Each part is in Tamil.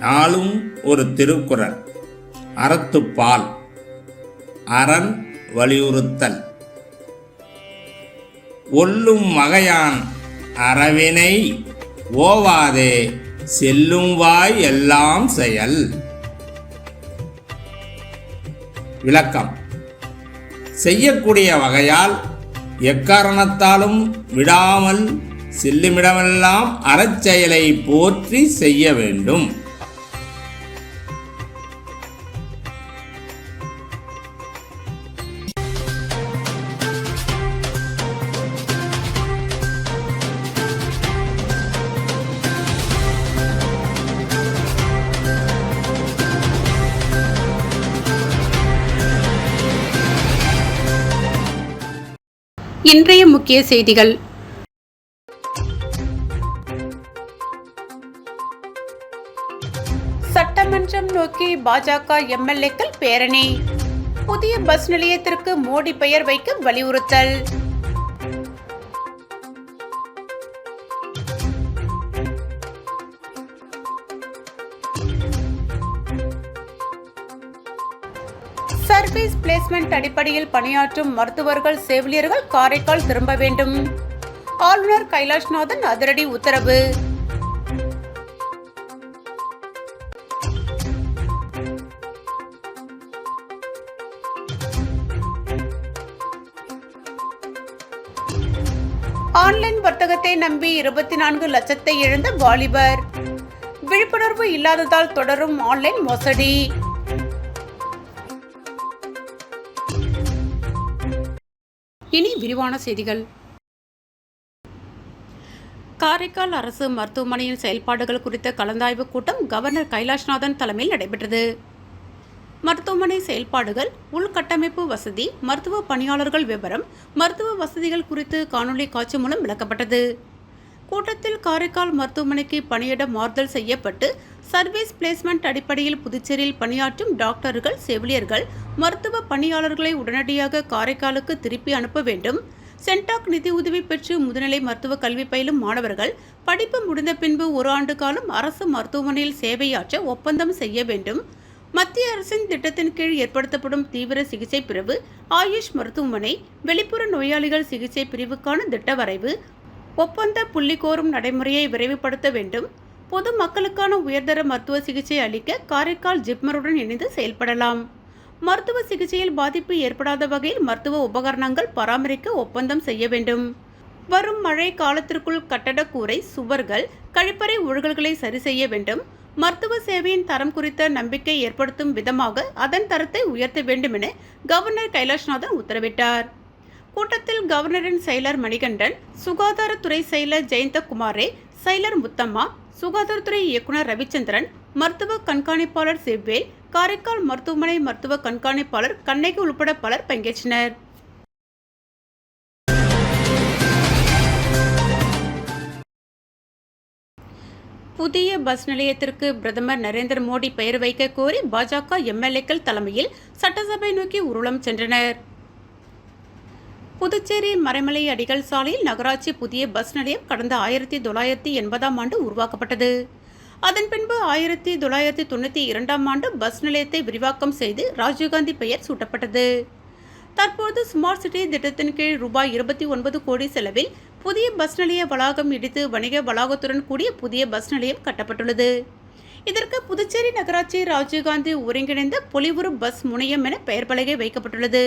நாளும் ஒரு திருக்குறள். அறத்துப்பால். அரண் வலியுறுத்தல். ஒல்லும் மகையான் அறவினை ஓவாதே செல்லும் வாய் எல்லாம் செயல். விளக்கம். செய்யக்கூடிய வகையால் எக்காரணத்தாலும் விடாமல் செல்லுமிடமெல்லாம் அறச்செயலை போற்றி செய்ய வேண்டும். இன்றைய முக்கிய செய்திகள். சட்டமன்றம் நோக்கி பாஜக எம்எல்ஏக்கள் பேரணி. புதிய பஸ் நிலையத்திற்கு மோடி பெயர் வைக்க வலியுறுத்தல். சர்வீஸ் பிளேஸ்மெண்ட் அடிப்படையில் பணியாற்றும் மருத்துவர்கள் செவிலியர்கள் காரைக்கால் திரும்ப வேண்டும். ஆளுநர் கைலாஷ்நாதன் அதிரடி உத்தரவு. ஆன்லைன் வர்த்தகத்தை நம்பி இருபத்தி நான்கு லட்சத்தை இழந்த வாலிபர். விழிப்புணர்வு இல்லாததால் தொடரும் ஆன்லைன் மோசடி. விரிவான செய்திகள். காரைக்கால் அரசு மருத்துவமனையின் செயல்பாடுகள் குறித்த கலந்தாய்வு கூட்டம் கவர்னர் கைலாஷ்நாதன் தலைமையில் நடைபெற்றது. மருத்துவமனை செயல்பாடுகள் உள்கட்டமைப்பு வசதி மருத்துவ பணியாளர்கள் விவரம் மருத்துவ வசதிகள் குறித்து காணொலி காட்சி மூலம் விளக்கப்பட்டது. கூட்டத்தில் காரைக்கால் மருத்துவமனைக்கு பணியிட மாறுதல் செய்யப்பட்டு சர்வீஸ் பிளேஸ்மெண்ட் அடிப்படையில் புதுச்சேரியில் பணியாற்றும் டாக்டர்கள் செவிலியர்கள் மருத்துவ பணியாளர்களை உடனடியாக காரைக்காலுக்கு திருப்பி அனுப்ப வேண்டும். சென்டாக் நிதி உதவி பெற்று முதுநிலை மருத்துவ கல்வி பயிலும் மாணவர்கள் படிப்பு முடிந்த பின்பு ஒரு ஆண்டு காலம் அரசு மருத்துவமனையில் சேவையாற்ற ஒப்பந்தம் செய்ய வேண்டும். மத்திய அரசின் திட்டத்தின் கீழ் ஏற்படுத்தப்படும் தீவிர சிகிச்சை பிரிவு ஆயுஷ் மருத்துவமனை வெளிப்புற நோயாளிகள் சிகிச்சை பிரிவுக்கான திட்ட வரைவு ஒப்பந்த புள்ளி கோரும் நடைமுறையை விரைவுபடுத்த வேண்டும். பொது மக்களுக்கான உயர்தர மருத்துவ சிகிச்சை அளிக்க காரைக்கால் ஜிப்மருடன் இணைந்து செயல்படலாம். மருத்துவ சிகிச்சையில் பாதிப்பு ஏற்படாத வகையில் மருத்துவ உபகரணங்கள் பராமரிக்க ஒப்பந்தம் செய்ய வேண்டும். வரும் மழை காலத்திற்குள் கட்டடக்கூரை சுவர்கள் கழிப்பறை ஒழுகல்களை சரி செய்ய வேண்டும். மருத்துவ சேவையின் தரம் குறித்த நம்பிக்கை ஏற்படுத்தும் விதமாக அதன் தரத்தை உயர்த்த வேண்டும் என கவர்னர் கைலாஷ்நாதன் உத்தரவிட்டார். கூட்டத்தில் கவர்னரின் செயலர் மணிகண்டன் சுகாதாரத்துறை செயலர் ஜெயந்தகுமாரே செயலர் முத்தம்மா சுகாதாரத்துறை இயக்குனர் ரவிச்சந்திரன் மருத்துவ கண்காணிப்பாளர் செவ்வேல் காரைக்கால் மருத்துவமனை மருத்துவ கண்காணிப்பாளர் கண்ணகி உள்பட பலர் பங்கேற்றனர். புதிய பஸ் நிலையத்திற்கு பிரதமர் நரேந்திர மோடி பெயர் வைக்க கோரி பாஜக எம்எல்ஏக்கள் தலைமையில் சட்டசபை நோக்கி ஊர்வலம் சென்றனர். புதுச்சேரி மறைமலை அடிகள் சாலையில் நகராட்சி புதிய பஸ் நிலையம் கடந்த ஆயிரத்தி தொள்ளாயிரத்தி எண்பதாம் ஆண்டு உருவாக்கப்பட்டது. அதன் பின்பு ஆயிரத்தி தொள்ளாயிரத்தி தொண்ணூற்றி இரண்டாம் ஆண்டு பஸ் நிலையத்தை விரிவாக்கம் செய்து ராஜீவ்காந்தி பெயர் சூட்டப்பட்டது. தற்போது ஸ்மார்ட் சிட்டி திட்டத்தின் கீழ் ரூபாய் இருபத்தி ஒன்பது கோடி செலவில் புதிய பஸ் நிலைய வளாகம் இடித்து வணிக வளாகத்துடன் கூடிய புதிய பஸ் நிலையம் கட்டப்பட்டுள்ளது. இதற்கு புதுச்சேரி நகராட்சி ராஜீவ்காந்தி ஒருங்கிணைந்த பொலிவுறு பஸ் முனையம் என பெயர் பலகை வைக்கப்பட்டுள்ளது.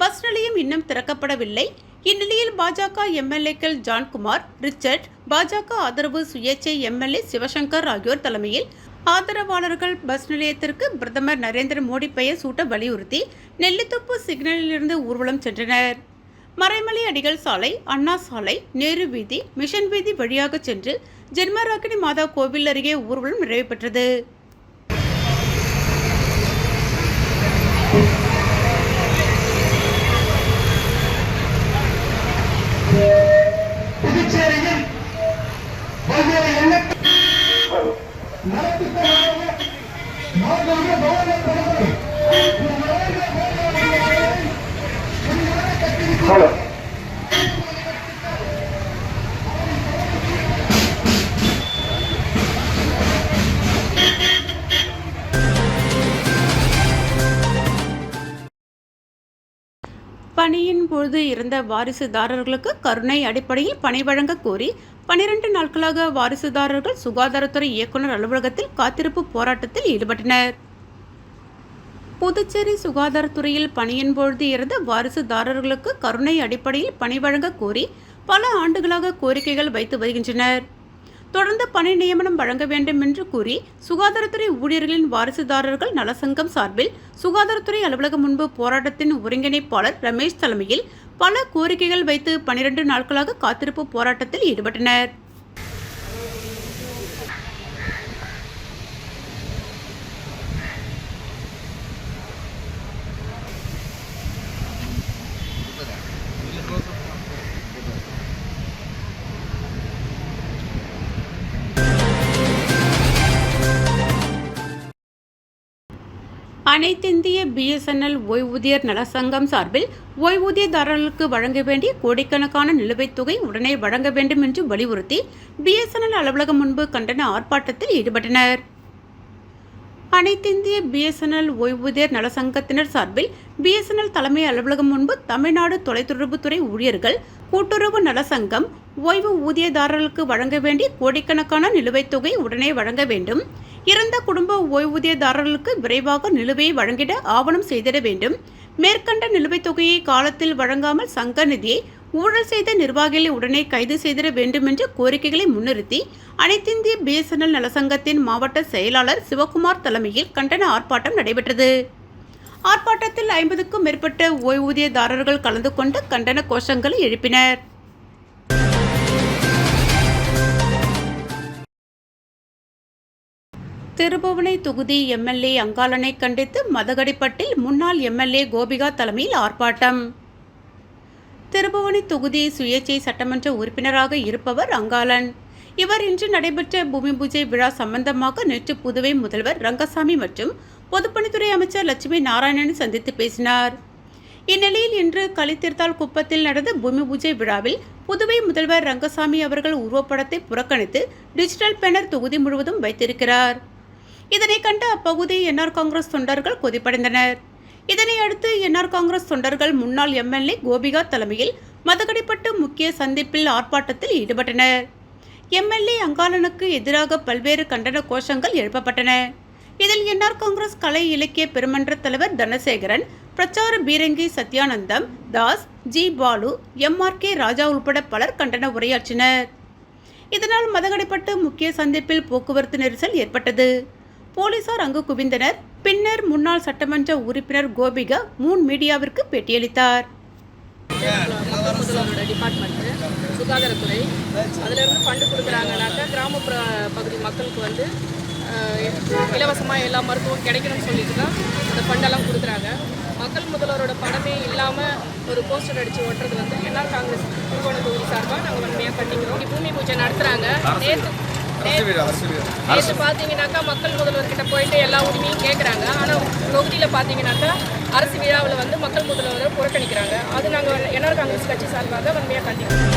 பஸ் நிலையம் இன்னும் திறக்கப்படவில்லை. இந்நிலையில் பாஜக எம்எல்ஏக்கள் ஜான்குமார் ரிச்சர்ட் பாஜக ஆதரவு சுயேட்சை எம்எல்ஏ சிவசங்கர் ஆகியோர் தலைமையில் ஆதரவாளர்கள் பஸ் நிலையத்திற்கு பிரதமர் நரேந்திர மோடி பெயர் சூட்ட வலியுறுத்தி நெல்லித்தோப்பு சிக்னலிலிருந்து ஊர்வலம் சென்றனர். மறைமலை அடிகள் சாலை அண்ணா சாலை நேரு வீதி மிஷன் வீதி வழியாக சென்று ஜென்மராகினி மாதா கோவில் அருகே ஊர்வலம் நிறைவு பெற்றது. பணியின் பொழுது இறந்த வாரிசுதாரர்களுக்கு கருணை அடிப்படையில் பணி வழங்க கோரி பனிரெண்டு நாட்களாக வாரிசுதாரர்கள் சுகாதாரத்துறை இயக்குனர் அலுவலகத்தில் காத்திருப்பு போராட்டத்தில் ஈடுபட்டனர். புதுச்சேரி சுகாதாரத்துறையில் பணியின் பொழுது இறந்த வாரிசுதாரர்களுக்கு கருணை அடிப்படையில் பணி வழங்க கோரி பல ஆண்டுகளாக கோரிக்கைகள் வைத்து வருகின்றனர். தொடர்ந்து பணி நியமனம் வழங்க வேண்டும் என்று கூறி சுகாதாரத்துறை ஊழியர்களின் வாரிசுதாரர்கள் நலசங்கம் சார்பில் சுகாதாரத்துறை அலுவலகம் முன்பு போராட்டத்தின் ஒருங்கிணைப்பாளர் ரமேஷ் தலைமையில் பல கோரிக்கைகள் வைத்து பனிரெண்டு நாட்களாக காத்திருப்பு போராட்டத்தில் ஈடுபட்டனர். அனைத்திந்திய பிஎஸ்என்எல் ஓய்வூதியர் நலசங்கம் சார்பில் ஓய்வூதியதாரர்களுக்கு வழங்க வேண்டிய கோடிக்கணக்கான நிலுவைத் தொகை உடனே வழங்க வேண்டும் என்று வலியுறுத்தி பிஎஸ்என்எல் அலுவலகம் முன்பு கண்டன ஆர்ப்பாட்டத்தில் ஈடுபட்டனர். அனைத்திந்திய பிஎஸ்என்எல் ஓய்வூதியர் நலசங்கத்தினர் சார்பில் பிஎஸ்என்எல் தலைமை அலுவலகம் முன்பு தமிழ்நாடு தொலைத்தொடர்புத்துறை ஊழியர்கள் கூட்டுறவு நலசங்கம் ஓய்வு ஊதியதாரர்களுக்கு வழங்க வேண்டிய கோடிக்கணக்கான நிலுவைத் தொகை உடனே வழங்க வேண்டும். இறந்த குடும்ப ஓய்வூதியதாரர்களுக்கு விரைவாக நிலுவையை வழங்கிட ஆவணம் செய்திட வேண்டும். மேற்கண்ட நிலுவைத் தொகையை காலத்தில் வழங்காமல் சங்க நிதியை ஊழல் செய்த நிர்வாகிகளை உடனே கைது செய்திட வேண்டும் என்ற கோரிக்கைகளை முன்னிறுத்தி அனைத்திந்திய பிஎஸ்என்எல் நலசங்கத்தின் மாவட்ட செயலாளர் சிவகுமார் தலைமையில் கண்டன ஆர்ப்பாட்டம் நடைபெற்றது. ஆர்ப்பாட்டத்தில் ஐம்பதுக்கும் மேற்பட்ட ஓய்வூதியதாரர்கள் கலந்து கொண்டு கண்டன கோஷங்களை எழுப்பினர். திருபுவனை தொகுதி எம்எல்ஏ அங்காளனை கண்டித்து மதகடிப்பட்டில் முன்னாள் எம்எல்ஏ கோபிகா தலைமையில் ஆர்ப்பாட்டம். திருபுவனை தொகுதி சுயேட்சை சட்டமன்ற உறுப்பினராக இருப்பவர் அங்காளன். இவர் இன்று நடைபெற்ற பூமி பூஜை விழா சம்பந்தமாக நேற்று புதுவை முதல்வர் ரங்கசாமி மற்றும் பொதுப்பணித்துறை அமைச்சர் லட்சுமி நாராயணனை சந்தித்து பேசினார். இந்நிலையில் இன்று களித்தீர்த்தால் குப்பத்தில் நடந்த பூமி பூஜை விழாவில் புதுவை முதல்வர் ரங்கசாமி அவர்கள் உருவப்படத்தை புறக்கணித்து டிஜிட்டல் பேனர் தொகுதி முழுவதும் வைத்திருக்கிறார். இதனை கண்டு அப்பகுதி என்ஆர் காங்கிரஸ் தொண்டர்கள் கொதிப்படைந்தனர். இதனை அடுத்து என்ஆர் காங்கிரஸ் தொண்டர்கள் முன்னாள் எம்எல்ஏ கோபிகா தலைமையில் மதகடிப்பட்டு முக்கிய சந்திப்பில் ஆர்ப்பாட்டத்தில் ஈடுபட்டனர். எம்எல்ஏ அங்காளனுக்கு எதிராக பல்வேறு கண்டன கோஷங்கள் எழுப்பப்பட்டன. இதில் என்ஆர் காங்கிரஸ் கலை இலக்கிய பெருமன்ற தலைவர் தனசேகரன் பிரச்சார பீரங்கி Sathyanandam Das G Balu MR K Raja உள்பட பலர் கண்டன உரையாற்றினர். இதனால் மதகடிப்பட்டு முக்கிய சந்திப்பில் போக்குவரத்து நெரிசல் ஏற்பட்டது. போலீசார் அங்கு குவிந்தனர். பின்னர் முன்னாள் சட்டமன்ற உறுப்பினர் கோபிகா மூன் மீடியாவிற்கு பேட்டியளித்தார். மக்கள் முதல்வரோட டிபார்ட்மெண்ட்டு சுகாதாரத்துறை. அதிலிருந்து ஃபண்டு கொடுக்குறாங்கனாக்கா கிராமப்புற பகுதி மக்களுக்கு வந்து இலவசமாக எல்லா மருத்துவம் கிடைக்கணும்னு சொல்லிட்டு தான் அந்த ஃபண்டெல்லாம் கொடுக்குறாங்க. மக்கள் முதல்வரோட படமே இல்லாமல் ஒரு போஸ்டர் அடித்து ஓட்டுறது வந்து என்ஆர் காங்கிரஸ் திருவோண தொகுதி சார்பாக நாங்கள் வன்மையாக கண்டிக்கிறோம் பூமி பூஜை நடத்துகிறாங்க நேற்று நேற்று பார்த்தீங்கன்னாக்கா மக்கள் முதல்வர்கிட்ட போயிட்டு எல்லா உரிமையும் கேட்குறாங்க ஆனால் தொகுதியில் பார்த்தீங்கன்னாக்கா அரசு விழாவில் வந்து மக்கள் முதல்வரை புறக்கணிக்கிறாங்க. அது நாங்கள் என்ஆர் காங்கிரஸ் கட்சி சார்பாக வன்மையாக கண்டிக்கிறோம்.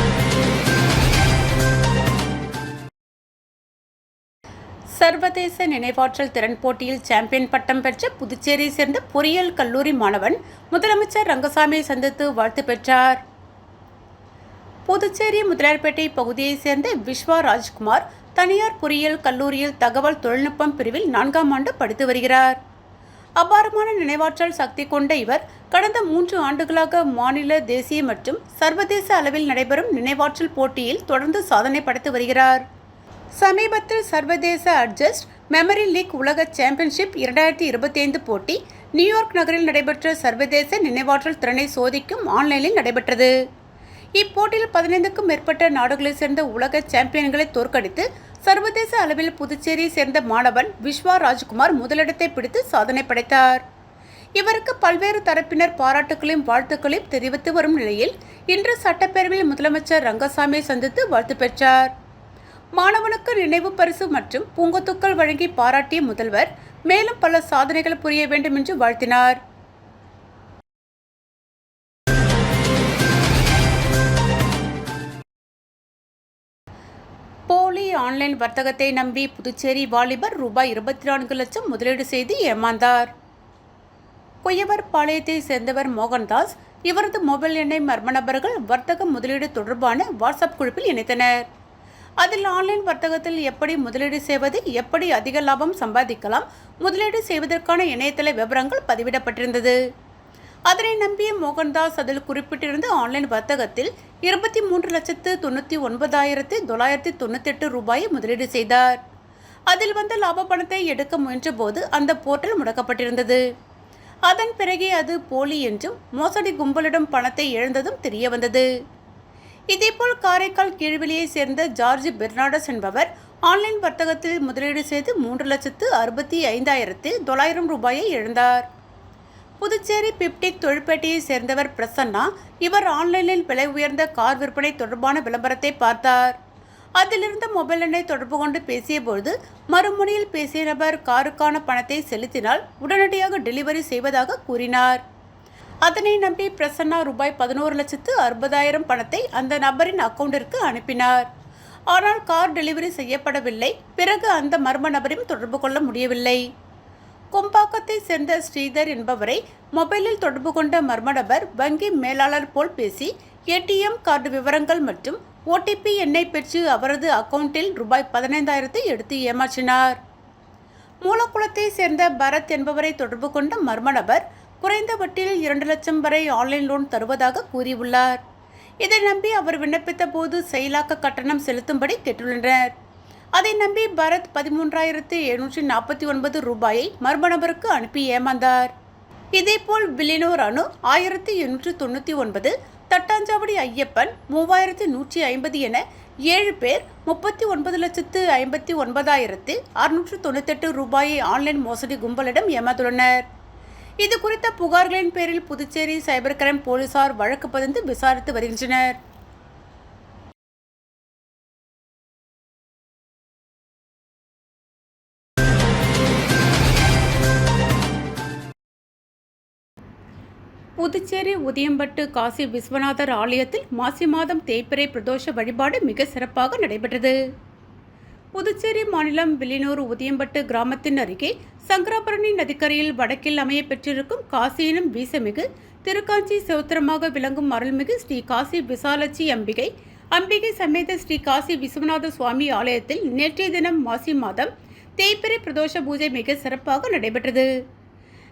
சர்வதேச நினைவாற்றல் திறன் போட்டியில் சாம்பியன் பட்டம் பெற்ற புதுச்சேரியை சேர்ந்த பொறியியல் கல்லூரி மாணவன் முதலமைச்சர் ரங்கசாமியை சந்தித்து வாழ்த்து பெற்றார். புதுச்சேரி முதலியார்பேட்டை பகுதியைச் சேர்ந்த விஸ்வா ராஜ்குமார் தனியார் பொறியியல் கல்லூரியில் தகவல் தொழில்நுட்பம் பிரிவில் நான்காம் ஆண்டு படித்து வருகிறார். அபாரமான நினைவாற்றல் சக்தி கொண்ட இவர் கடந்த மூன்று ஆண்டுகளாக மாநில தேசிய மற்றும் சர்வதேச அளவில் நடைபெறும் நினைவாற்றல் போட்டியில் தொடர்ந்து சாதனை படைத்து வருகிறார். சமீபத்தில் சர்வதேச அட்ஜஸ்ட் மெமரி லீக் உலக சாம்பியன்ஷிப் இரண்டாயிரத்தி இருபத்தி ஐந்து போட்டி நியூயார்க் நகரில் நடைபெற்ற சர்வதேச நினைவாற்றல் திறனை சோதிக்கும் ஆன்லைனில் நடைபெற்றது. இப்போட்டியில் பதினைந்துக்கும் மேற்பட்ட நாடுகளைச் சேர்ந்த உலக சாம்பியன்களை தோற்கடித்து சர்வதேச அளவில் புதுச்சேரியை சேர்ந்த மாணவன் விஸ்வா ராஜ்குமார் முதலிடத்தை பிடித்து சாதனை படைத்தார். இவருக்கு பல்வேறு தரப்பினர் பாராட்டுகளையும் வாழ்த்துக்களையும் தெரிவித்து வரும் நிலையில் இன்று சட்டப்பேரவையில் முதலமைச்சர் ரங்கசாமியை சந்தித்து வாழ்த்து பெற்றார். மாணவனுக்கு நினைவு பரிசு மற்றும் பூங்கொத்துக்கள் வழங்கி பாராட்டிய முதல்வர் மேலும் பல சாதனைகள் புரிய வேண்டும் என்று வாழ்த்தினார். போலி ஆன்லைன் வர்த்தகத்தை நம்பி புதுச்சேரி வாலிபர் ரூபாய் இருபத்தி நான்கு லட்சம் முதலீடு செய்து ஏமாந்தார். கொய்யவர் பாளையத்தை சேர்ந்தவர் மோகன்தாஸ் இவரது மொபைல் எண்ணை மர்ம நபர்கள் வர்த்தக முதலீடு தொடர்பான வாட்ஸ்அப் குழுப்பில் இணைத்தனர். அதில் ஆன்லைன் வர்த்தகத்தில் எப்படி முதலீடு செய்வது எப்படி அதிக லாபம் சம்பாதிக்கலாம் முதலீடு செய்வதற்கான இணையதள விவரங்கள் பதிவிடப்பட்டிருந்தது. அதனை நம்பிய மோகன்தாஸ் அதில் குறிப்பிட்டிருந்த ஆன்லைன் வர்த்தகத்தில் இருபத்தி மூன்று லட்சத்து தொண்ணூற்றி ஒன்பதாயிரத்து தொள்ளாயிரத்தி தொண்ணூத்தெட்டு ரூபாயை முதலீடு செய்தார். அதில் வந்த லாப பணத்தை எடுக்க முயன்றபோது அந்த போர்ட்டல் முடக்கப்பட்டிருந்தது. அதன் பிறகே அது போலி என்றும் மோசடி கும்பலிடம் பணத்தை இழந்ததும் தெரிய வந்தது. இதேபோல் காரைக்கால் கீழ்வெளியை சேர்ந்த ஜார்ஜ் பெர்னாடஸ் என்பவர் ஆன்லைன் வர்த்தகத்தில் முதலீடு செய்து மூன்று லட்சத்து அறுபத்தி ஐந்தாயிரத்து தொள்ளாயிரம் ரூபாயை இழந்தார். புதுச்சேரி பிப்டிக் தொழிற்பேட்டையை சேர்ந்தவர் பிரசன்னா இவர் ஆன்லைனில் விலை உயர்ந்த கார் விற்பனை தொடர்பான விளம்பரத்தை பார்த்தார். அதிலிருந்த மொபைல் எண்ணை தொடர்பு கொண்டு பேசியபோது மறுமுனையில் பேசிய நபர் காருக்கான பணத்தை செலுத்தினால் உடனடியாக டெலிவரி செய்வதாக கூறினார். அதனை நம்பி பிரசன்னா ரூபாய் பதினோரு லட்சத்து அறுபதாயிரம் பணத்தை அந்த நபரின் அக்கவுண்டிற்கு அனுப்பினார். ஆனால் கார் டெலிவரி செய்யப்படவில்லை. பிறகு அந்த மர்ம நபரையும் தொடர்பு கொள்ள முடியவில்லை. கும்பாக்கத்தை சேர்ந்த ஸ்ரீதர் என்பவரை மொபைலில் தொடர்பு கொண்ட மர்ம நபர் வங்கி மேலாளர் போல் பேசி ஏடிஎம் கார்டு விவரங்கள் மற்றும் ஓடிபி எண்ணை பெற்று அவரது அக்கவுண்டில் ரூபாய் பதினைந்தாயிரத்தை எடுத்து ஏமாற்றினார். மூலக்குளத்தை சேர்ந்த பரத் என்பவரை தொடர்பு கொண்ட மர்ம நபர் குறைந்த வட்டியில் இரண்டு லட்சம் வரை ஆன்லைன் லோன் தருவதாக கூறியுள்ளார். இதை நம்பி அவர் விண்ணப்பித்த போது செயலாக்க கட்டணம் செலுத்தும்படி கேட்டுள்ளனர். அதை நம்பி பரத் பதிமூன்றாயிரத்து எழுநூற்றி நாற்பத்தி ஒன்பது ரூபாயை மர்ம நபருக்கு அனுப்பி ஏமாந்தார். இதேபோல் வில்லினூர் அணு ஆயிரத்தி எண்ணூற்று தொண்ணூற்றி ஒன்பது தட்டாஞ்சாவடி ஐயப்பன் மூவாயிரத்து நூற்றி ஐம்பது என ஏழு பேர் முப்பத்தி ஒன்பது லட்சத்து ஐம்பத்தி ஒன்பதாயிரத்து அறுநூற்று தொண்ணூத்தெட்டு ரூபாயை ஆன்லைன் மோசடி கும்பலிடம் ஏமாந்துள்ளனர். இது குறித்த புகார்களின் பேரில் புதுச்சேரி சைபர் கிரைம் போலீசார் வழக்கு பதிந்து விசாரித்து வருகின்றனர். புதுச்சேரி உதியம்பட்டு காசி விஸ்வநாதர் ஆலயத்தில் மாசி மாதம் தேய்பிறை பிரதோஷ வழிபாடு மிக சிறப்பாக நடைபெற்றது. புதுச்சேரி மாநிலம் வில்லினூர் உதியம்பட்டு கிராமத்தின் அருகே சங்கராபரணி நதிக்கரையில் வடக்கில் அமைய பெற்றிருக்கும் காசியினும் வீசமிகு திருக்காஞ்சி சௌத்திரமாக விளங்கும் அருள்மிகு ஸ்ரீ காசி விசாலட்சி அம்பிகை அம்பிகை சமேத ஸ்ரீ காசி விஸ்வநாத சுவாமி ஆலயத்தில் நேற்றைய தினம் மாசி மாதம் தேய்பிறை பிரதோஷ பூஜை மிக சிறப்பாக நடைபெற்றது.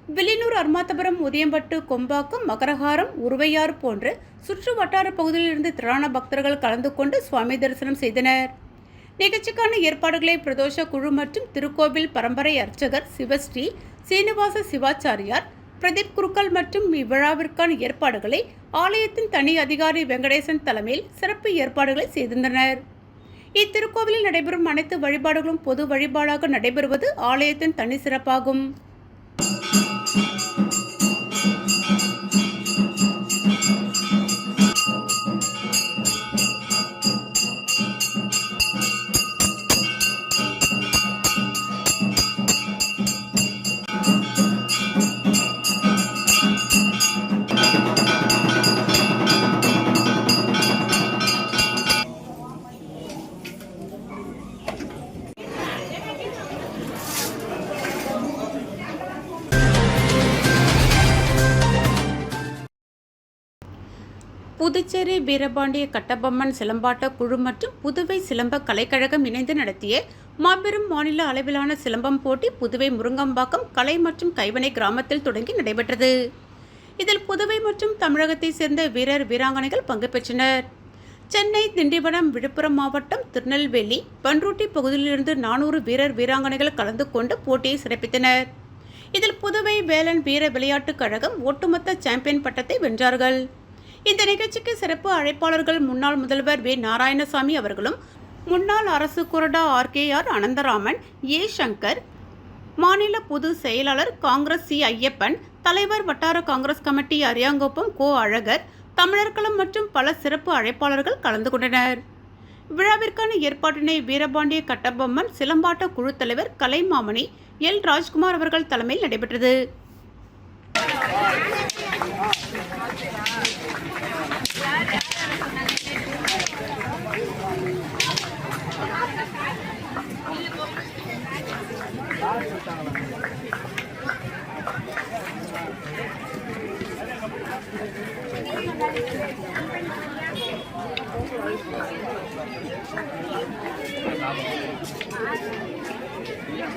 வில்லியனூர் அர்மாத்தபுரம் உதயம்பட்டு கொம்பாக்கம் மகரஹாரம் உருவையாறு போன்ற சுற்று வட்டார பகுதியிலிருந்து திரளான பக்தர்கள் கலந்து கொண்டு சுவாமி தரிசனம் செய்தனர். நிகழ்ச்சிக்கான ஏற்பாடுகளை பிரதோஷ குழு மற்றும் திருக்கோவில் பரம்பரை அர்ச்சகர் சிவஸ்ரீ சீனிவாச சிவாச்சாரியார் பிரதீப் குருக்கள் மற்றும் இவ்விழாவிற்கான ஏற்பாடுகளை ஆலயத்தின் தனி அதிகாரி வெங்கடேசன் தலைமையில் சிறப்பு ஏற்பாடுகளை செய்திருந்தனர். இத்திருக்கோவிலில் நடைபெறும் அனைத்து வழிபாடுகளும் பொது வழிபாடாக நடைபெறுவது ஆலயத்தின் தனி சிறப்பாகும். Thank you. புதுச்சேரி வீரபாண்டிய கட்டபொம்மன் சிலம்பாட்ட குழு மற்றும் புதுவை சிலம்ப கலைக்கழகம் இணைந்து நடத்திய மாபெரும் மாநில அளவிலான சிலம்பம் போட்டி புதுவை முருங்கம்பாக்கம் கலை மற்றும் கைவினை கிராமத்தில் தொடங்கி நடைபெற்றது. இதில் புதுவை மற்றும் தமிழகத்தை சேர்ந்த வீரர் வீராங்கனைகள் பங்கு பெற்றனர். சென்னை திண்டிவனம் விழுப்புரம் மாவட்டம் திருநெல்வேலி பன்ருட்டி பகுதியிலிருந்து நானூறு வீரர் வீராங்கனைகள் கலந்து கொண்டு போட்டியை சிறப்பித்தனர். இதில் புதுவை வேலன் வீர விளையாட்டுக் கழகம் ஒட்டுமொத்த சாம்பியன் பட்டத்தை வென்றார்கள். இந்த நிகழ்ச்சிக்கு சிறப்பு அழைப்பாளர்கள் முன்னாள் முதல்வர் வே. நாராயணசாமி அவர்களும் முன்னாள் அரசு கொறடா ஆர்கேஆர் அனந்தராமன் ஏ. சங்கர் மாநில பொது செயலாளர் காங்கிரஸ் சி. ஐயப்பன் தலைவர் வட்டார காங்கிரஸ் கமிட்டி அரியாங்கோப்பம் கோ. அழகர் தமிழர்களும் மற்றும் பல சிறப்பு அழைப்பாளர்கள் கலந்து கொண்டனர். விழாவிற்கான ஏற்பாட்டினை வீரபாண்டிய கட்டபொம்மன் சிலம்பாட்ட குழு தலைவர் கலைமாமணி எல். ராஜ்குமார் அவர்கள் தலைமையில் நடைபெற்றது.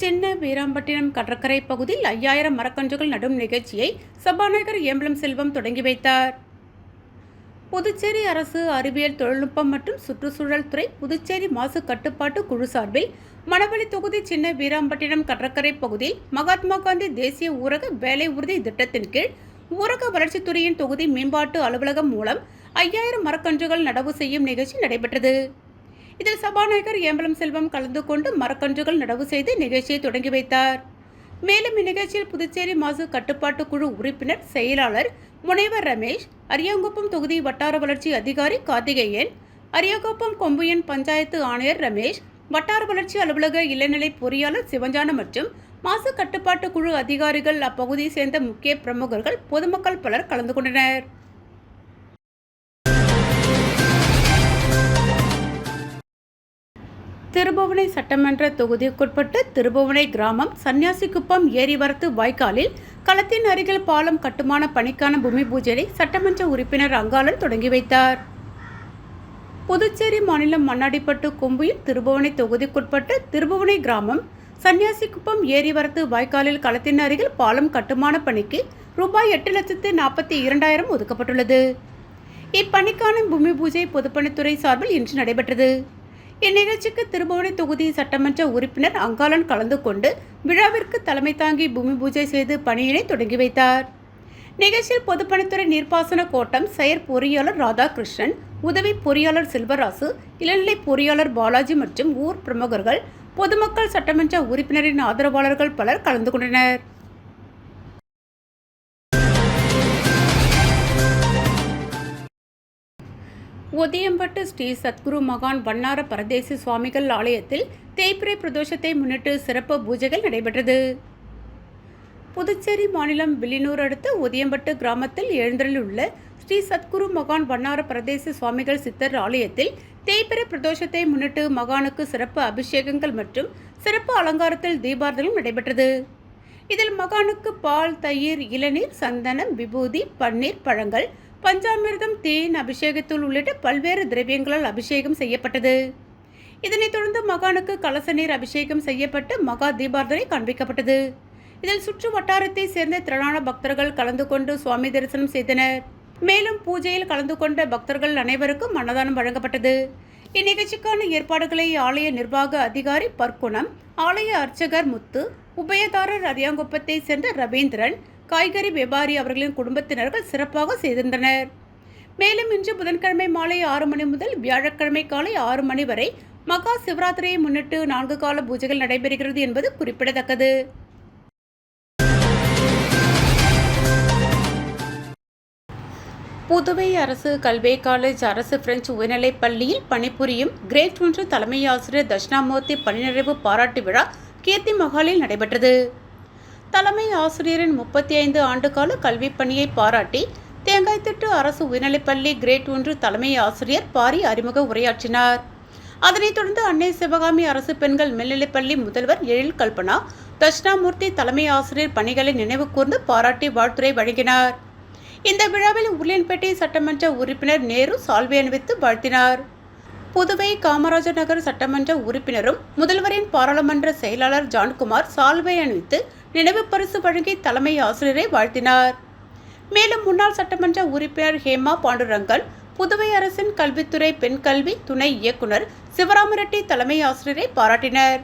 சின்ன வீராம்பட்டினம் கடற்கரை பகுதியில் ஐயாயிரம் மரக்கன்றுகள் நடும் நிகழ்ச்சியை சபாநாயகர் ஏம்பலம் செல்வம் தொடங்கி வைத்தார். புதுச்சேரி அரசு அறிவியல் தொழில்நுட்பம் மற்றும் சுற்றுச்சூழல் துறை புதுச்சேரி மாசு கட்டுப்பாட்டு குழு சார்பில் மணவெளி தொகுதி சின்ன வீராம்பட்டினம் கடற்கரை பகுதியில் மகாத்மா காந்தி தேசிய ஊரக வேலை உறுதி திட்டத்தின் கீழ் ஊரக வளர்ச்சித்துறையின் தொகுதி மேம்பாட்டு அலுவலகம் மூலம் ஐயாயிரம் மரக்கன்றுகள் நடவு செய்யும் நிகழ்ச்சி நடைபெற்றது. இதில் சபாநாயகர் ஏம்பலம் செல்வம் கலந்து கொண்டு மரக்கன்றுகள் நடவு செய்து நிகழ்ச்சியை தொடங்கி வைத்தார். மேலும் இந்நிகழ்ச்சியில் புதுச்சேரி மாசு கட்டுப்பாட்டு குழு உறுப்பினர் செயலாளர் முனைவர் ரமேஷ் அரியாங்குப்பம் தொகுதி வட்டார வளர்ச்சி அதிகாரி கார்த்திகேயன் அரியாங்குப்பம் கொம்புயன் பஞ்சாயத்து ஆணையர் ரமேஷ் வட்டார வளர்ச்சி அலுவலக இளநிலை பொறியாளர் சிவஞானம் மற்றும் மாசு கட்டுப்பாட்டு குழு அதிகாரிகள் அப்பகுதியை சேர்ந்த முக்கிய பிரமுகர்கள் பொதுமக்கள் பலர் கலந்து கொண்டனர். திருபுவனை சட்டமன்ற தொகுதிக்குட்பட்ட திருபுவனை கிராமம் சன்னியாசிக்குப்பம் ஏரிவரத்து வாய்க்காலில் களத்தின் அருகில் பாலம் கட்டுமான பணிக்கான பூமி பூஜையை சட்டமன்ற உறுப்பினர் அங்காளன் தொடங்கி வைத்தார். புதுச்சேரி மாநிலம் மண்ணாடிப்பட்டு கொம்பியில் திருபுவனை தொகுதிக்குட்பட்ட திருபுவனை கிராமம் சன்னியாசிக்குப்பம் ஏரிவரத்து வாய்க்காலில் களத்தின் அருகில் பாலம் கட்டுமான பணிக்கு ரூபாய் எட்டு லட்சத்து நாற்பத்தி இரண்டாயிரம் ஒதுக்கப்பட்டுள்ளது. இப்பணிக்கான பூமி பூஜை பொதுப்பணித்துறை சார்பில் இன்று நடைபெற்றது. இந்நிகழ்ச்சிக்கு திருபுவனை தொகுதி சட்டமன்ற உறுப்பினர் அங்காளன் கலந்து கொண்டு விழாவிற்கு தலைமை தாங்கி பூமி பூஜை செய்து பணியினை தொடங்கி வைத்தார். நிகழ்ச்சியில் பொதுப்பணித்துறை நீர்ப்பாசன கோட்டம் செயற் பொறியாளர் ராதாகிருஷ்ணன் உதவி பொறியாளர் செல்வராசு இளநிலை பொறியாளர் பாலாஜி மற்றும் ஊர் பிரமுகர்கள் பொதுமக்கள் சட்டமன்ற உறுப்பினரின் ஆதரவாளர்கள் பலர் கலந்து கொண்டனர். ஒதியம்பட்டு ஸ்ரீ சத்குரு மகான் வண்ணார பரதேசி சுவாமிகள் ஆலயத்தில் தேய்பிரை பிரதோஷத்தை முன்னிட்டு சிறப்பு பூஜைகள் நடைபெற்றது. புதுச்சேரி மாநிலம் வில்லினூர் அடுத்த ஒதியம்பட்டு கிராமத்தில் எழுந்தருளுள்ள ஸ்ரீ சத்குரு மகான் வண்ணார பிரதேச சுவாமிகள் சித்தர் ஆலயத்தில் தேய்பிரை பிரதோஷத்தை முன்னிட்டு மகானுக்கு சிறப்பு அபிஷேகங்கள் மற்றும் சிறப்பு அலங்காரத்தில் தீபார்த்தனம் நடைபெற்றது. இதில் மகானுக்கு பால் தயிர் இளநீர் சந்தனம் விபூதி பன்னீர் பழங்கள் பஞ்சாமிர்தம் தேன் அபிஷேகத்தூள் உள்ளிட்ட பல்வேறு திரவியங்களால் அபிஷேகம் செய்யப்பட்டது. இதனைத் தொடர்ந்து மகானுக்கு கலச நீர் அபிஷேகம் செய்யப்பட்டு மகா தீபார்த்தனை காண்பிக்கப்பட்டது. இதில் சுற்று வட்டாரத்தை சேர்ந்த திரளான பக்தர்கள் கலந்து கொண்டு சுவாமி தரிசனம் செய்தனர். மேலும் பூஜையில் கலந்து கொண்ட பக்தர்கள் அனைவருக்கும் அன்னதானம் வழங்கப்பட்டது. இந்நிகழ்ச்சிக்கான ஏற்பாடுகளை ஆலய நிர்வாக அதிகாரி பர்க்குணம் ஆலய அர்ச்சகர் முத்து உபயதாரர் அரியாங்குப்பத்தை சேர்ந்த ரவீந்திரன் காய்கறி வியாபாரி அவர்களின் குடும்பத்தினர்கள் சிறப்பாக செய்திருந்தனர். மேலும் இன்று புதன்கிழமை மாலை ஆறு மணி முதல் வியாழக்கிழமை காலை ஆறு மணி வரை மகா சிவராத்திரியை முன்னிட்டு நான்கு கால பூஜைகள் நடைபெறுகிறது என்பது குறிப்பிடத்தக்கது. புதுவை அரசு கல்வே காலேஜ் அரசு பிரெஞ்சு உயர்நிலைப் பள்ளியில் பணிபுரியும் கிரேட் ஒன்று தலைமை ஆசிரியர் தட்சிணாமூர்த்தி பணிநிறைவு பாராட்டு விழா கீர்த்தி மகாலில் நடைபெற்றது. தலைமை ஆசிரியரின் முப்பத்தி ஐந்து ஆண்டுகால கல்விப் பணியை பாராட்டி தேங்காய்த்திட்டு அரசு உயர்நிலைப்பள்ளி கிரேட் ஒன்று தலைமை ஆசிரியர் பாரி அறிமுக உரையாற்றினார். அதனைத் தொடர்ந்து அன்னை சிவகாமி அரசு பெண்கள் மேல்நிலைப்பள்ளி முதல்வர் எழில் கல்பனா தட்சிணாமூர்த்தி தலைமை ஆசிரியர் பணிகளை நினைவு கூர்ந்து பாராட்டி வாழ்த்துரை வழங்கினார். இந்த விழாவில் உருளியன்பேட்டை சட்டமன்ற உறுப்பினர் நேரு சால்வை அணிவித்து வாழ்த்தினார். புதுவை காமராஜர் நகர் சட்டமன்ற உறுப்பினரும் முதல்வரின் பாராளுமன்ற செயலாளர் ஜான்குமார் சால்வை அணிவித்து நினைவு பரிசு வழங்கி தலைமை ஆசிரியரை வாழ்த்தினார். மேலும் முன்னாள் சட்டமன்ற உறுப்பினர் ஹேமா பாண்டுரங்கன் புதுவை அரசின் கல்வித்துறை பெண் கல்வி துணை இயக்குனர் சிவராமரெட்டி தலைமை ஆசிரியரை பாராட்டினர்.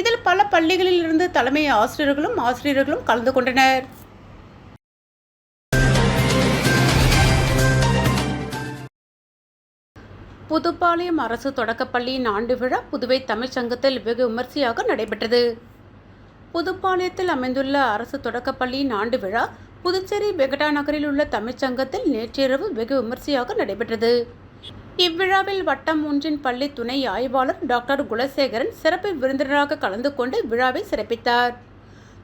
இதில் பல பள்ளிகளில் இருந்து தலைமை ஆசிரியர்களும் ஆசிரியர்களும் கலந்து கொண்டனர். புதுப்பாளையம் அரசு தொடக்கப்பள்ளியின் ஆண்டு விழா புதுவை தமிழ்ச் சங்கத்தில் வெகு விமர்சையாக நடைபெற்றது. புதுப்பாளையத்தில் அமைந்துள்ள அரசு தொடக்கப்பள்ளியின் ஆண்டு விழா புதுச்சேரி பெகடா நகரில் உள்ள தமிழ்ச் சங்கத்தில் நேற்றிரவு வெகு விமர்சையாக நடைபெற்றது. இவ்விழாவில் வட்டம் ஒன்றின் பள்ளி துணை ஆய்வாளர் டாக்டர் குலசேகரன் சிறப்பு விருந்தினராக கலந்து கொண்டு விழாவை சிறப்பித்தார்.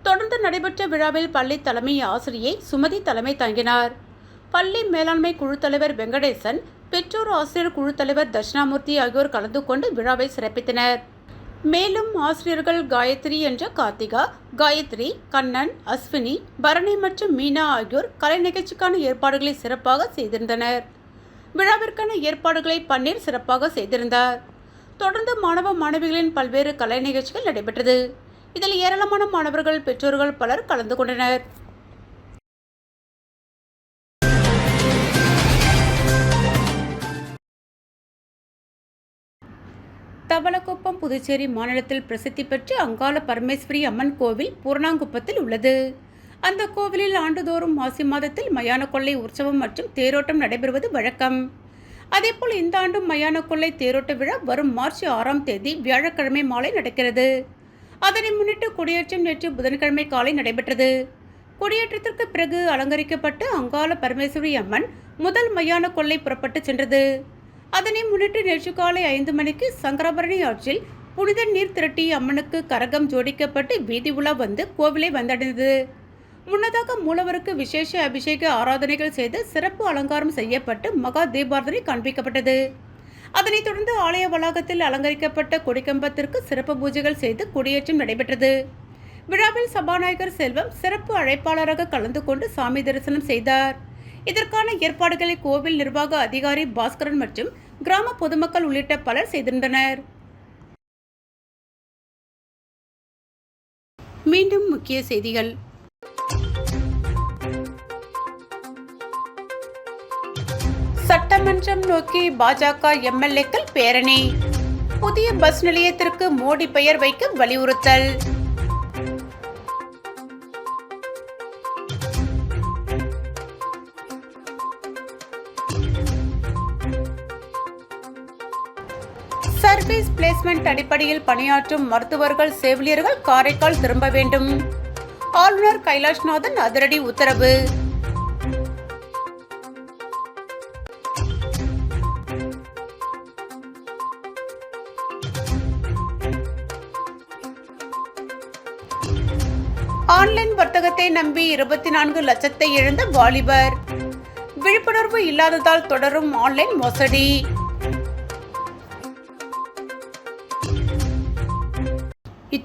தொடர்ந்து நடைபெற்ற விழாவில் பள்ளி தலைமை ஆசிரியை சுமதி தலைமை தாங்கினார். பள்ளி மேலாண்மை குழு தலைவர் வெங்கடேசன் பெற்றோர் ஆசிரியர் குழு தலைவர் தட்சிணாமூர்த்தி ஆகியோர் கலந்து கொண்டு விழாவை சிறப்பித்தனர். மேலும் ஆசிரியர்கள் காயத்ரி என்ற கார்த்திகா காயத்ரி கண்ணன் அஸ்வினி பரணி மற்றும் மீனா ஆகியோர் கலை நிகழ்ச்சிக்கான ஏற்பாடுகளை சிறப்பாக செய்திருந்தனர். விழாவிற்கான ஏற்பாடுகளை பன்னீர் சிறப்பாக செய்திருந்தார். தொடர்ந்து மாணவ மாணவிகளின் பல்வேறு கலை நிகழ்ச்சிகள் நடைபெற்றது. இதில் ஏராளமான மாணவர்கள் பெற்றோர்கள் பலர் கலந்து கொண்டனர். தவளக்குப்பம் புதுச்சேரி மாநிலத்தில் பிரசித்தி பெற்ற அங்காள பரமேஸ்வரி அம்மன் கோவில் பூர்ணாங்குப்பத்தில் உள்ளது. அந்த கோவிலில் ஆண்டுதோறும் மாசி மாதத்தில் மயான கொள்ளை உற்சவம் மற்றும் தேரோட்டம் நடைபெறுவது வழக்கம். அதேபோல் இந்த ஆண்டும் மயான கொள்ளை தேரோட்ட விழா வரும் மார்ச் ஆறாம் தேதி வியாழக்கிழமை மாலை நடக்கிறது. அதனை முன்னிட்டு கொடியேற்றம் நேற்று புதன்கிழமை காலை நடைபெற்றது. கொடியேற்றத்திற்கு பிறகு அலங்கரிக்கப்பட்டு அங்காள பரமேஸ்வரி அம்மன் முதல் மயான கொள்ளை புறப்பட்டு சென்றது. அதனை முன்னிட்டு நேற்று காலை ஐந்து மணிக்கு சங்கராபரணி ஆற்றில் புனித நீர் திரட்டி அம்மனுக்கு கரகம் ஜோடிக்கப்பட்டு வீதி உலா வந்து கோவிலை வந்தடைந்தது. முன்னதாக மூலவருக்கு விசேஷ அபிஷேக ஆராதனைகள் செய்து சிறப்பு அலங்காரம் செய்யப்பட்டு மகா தீபாரதனை காண்பிக்கப்பட்டது. அதனைத் தொடர்ந்து ஆலய வளாகத்தில் அலங்கரிக்கப்பட்ட கொடிக்கம்பத்திற்கு சிறப்பு பூஜைகள் செய்து கொடியேற்றம் நடைபெற்றது. விழாவில் சபாநாயகர் செல்வம் சிறப்பு அழைப்பாளராக கலந்து கொண்டு சாமி தரிசனம் செய்தார். இதற்கான ஏற்பாடுகளை கோவில் நிர்வாக அதிகாரி பாஸ்கரன் மற்றும் கிராம பொதுமக்கள் உள்ளிட்ட பலர் செய்திருந்தனர். மீண்டும் முக்கிய செய்திகள். சட்டமன்றம் நோக்கி பாஜக எம்எல்ஏக்கள் பேரணி. புதிய பஸ் நிலையத்திற்கு மோடி பெயர் வைக்க வலியுறுத்தல். சர்வீஸ் பிளேஸ்மெண்ட் அடிப்படையில் பணியாற்றும் மருத்துவர்கள் செவிலியர்கள் காரைக்கால் திரும்ப வேண்டும். ஆளுநர் கைலாஷ்நாதன் அதிரடி உத்தரவு. ஆன்லைன் வர்த்தகத்தை நம்பி இருபத்தி நான்கு லட்சத்தை இழந்த வாலிபர். விழிப்புணர்வு இல்லாததால் தொடரும் ஆன்லைன் மோசடி.